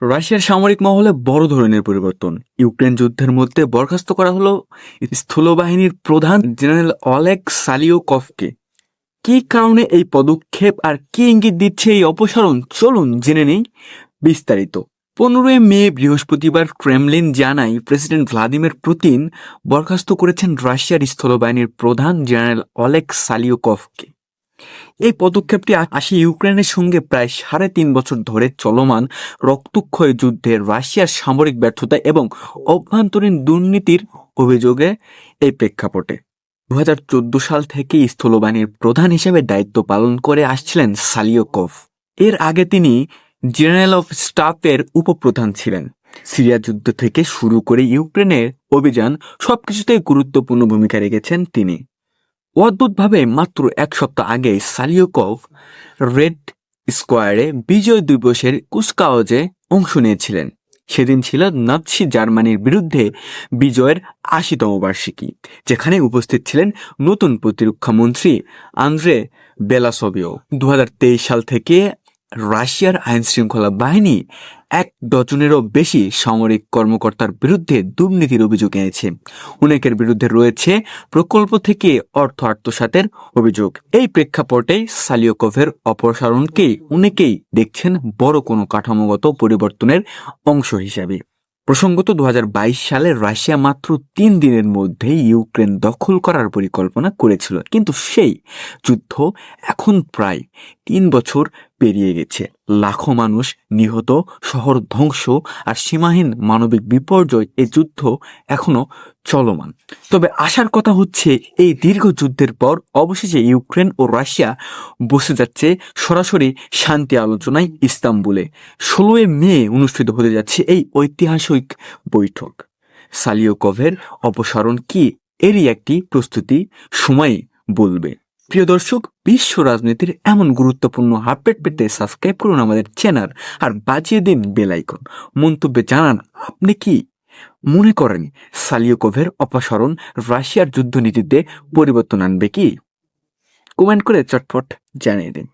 রাশিয়ার সামরিক মহলে বড় ধরনের পরিবর্তন। ইউক্রেন যুদ্ধের মধ্যে বরখাস্ত করা হলো স্থলবাহিনীর প্রধান জেনারেল অলেক সালিওকভকে কী কারণে এই পদক্ষেপ আর কি ইঙ্গিত দিচ্ছে এই অপসারণ? চলুন জেনে নেই বিস্তারিত। পনেরোই মে বৃহস্পতিবার ক্রেমলিন জানায় প্রেসিডেন্ট ভ্লাদিমির পুতিন বরখাস্ত করেছেন রাশিয়ার স্থলবাহিনীর প্রধান জেনারেল অলেক সালিওকভকে এই পদক্ষেপটি আসে ইউক্রেনের সঙ্গে প্রায় সাড়ে তিন বছর ধরে চলমান রক্তক্ষয় যুদ্ধে রাশিয়ার সামরিক ব্যর্থতা এবং অভ্যন্তরীণ দুর্নীতির অভিযোগে এই প্রেক্ষাপটে। দু হাজার চোদ্দ সাল থেকে স্থলবাহিনীর প্রধান হিসেবে দায়িত্ব পালন করে আসছিলেন সালিওকভ। এর আগে তিনি জেনারেল অফ স্টাফের উপপ্রধান ছিলেন। সিরিয়া যুদ্ধ থেকে শুরু করে ইউক্রেনের অভিযান সবকিছুতেই গুরুত্বপূর্ণ ভূমিকা রেখেছেন তিনি। অদ্ভুতভাবে মাত্র এক সপ্তাহ আগে সালিওকভ রেড স্কোয়ারে বিজয় দিবসের কুচকাওয়াজে অংশ নিয়েছিলেন। সেদিন ছিল নাৎসি জার্মানির বিরুদ্ধে বিজয়ের আশিতম বার্ষিকী, যেখানে উপস্থিত ছিলেন নতুন প্রতিরক্ষা মন্ত্রী আন্দ্রে বেলাসবিও দু হাজার তেইশ সাল থেকে রাশিয়ার আইন শৃঙ্খলা বাহিনী এক ডজনেরও বেশি সামরিক কর্মকর্তার বিরুদ্ধে দুর্নীতির অভিযোগ এনেছে। অনেকের বিরুদ্ধে রয়েছে প্রকল্প থেকে অর্থ আত্মসাতের অভিযোগ। এই প্রেক্ষাপটে সালিওকভের অপসারণকে অনেকেই দেখছেন বড় কোনো কাঠামোগত পরিবর্তনের অংশ হিসাবে। প্রসঙ্গত দু হাজার বাইশ সালে রাশিয়া মাত্র তিন দিনের মধ্যে ইউক্রেন দখল করার পরিকল্পনা করেছিল। কিন্তু সেই যুদ্ধ এখন প্রায় তিন বছর পেরিয়ে গেছে। লাখো মানুষ নিহত, শহর ধ্বংস আর সীমাহীন মানবিক বিপর্যয় এই যুদ্ধ এখনও চলমান। তবে আশার কথা হচ্ছে, এই দীর্ঘ যুদ্ধের পর অবশেষে ইউক্রেন ও রাশিয়া বসে যাচ্ছে সরাসরি শান্তি আলোচনায় ইস্তাম্বুলে। ষোলোই মে অনুষ্ঠিত হতে যাচ্ছে এই ঐতিহাসিক বৈঠক। সালিওকভের অপসারণ কি? এরই একটি প্রস্তুতি। সময় বলবে। প্রিয় দর্শক, বিশ্ব রাজনীতির এমন গুরুত্বপূর্ণ আপডেট পেতে সাবস্ক্রাইব করুন আমাদের চ্যানেল আর বাজিয়ে দিন বেলাইকন মন্তব্যে জানান, আপনি কি মনে করেন সালিয়কোভের অপসারণ রাশিয়ার যুদ্ধনীতিতে পরিবর্তন আনবে কি? কমেন্ট করে চটপট জানিয়ে দিন।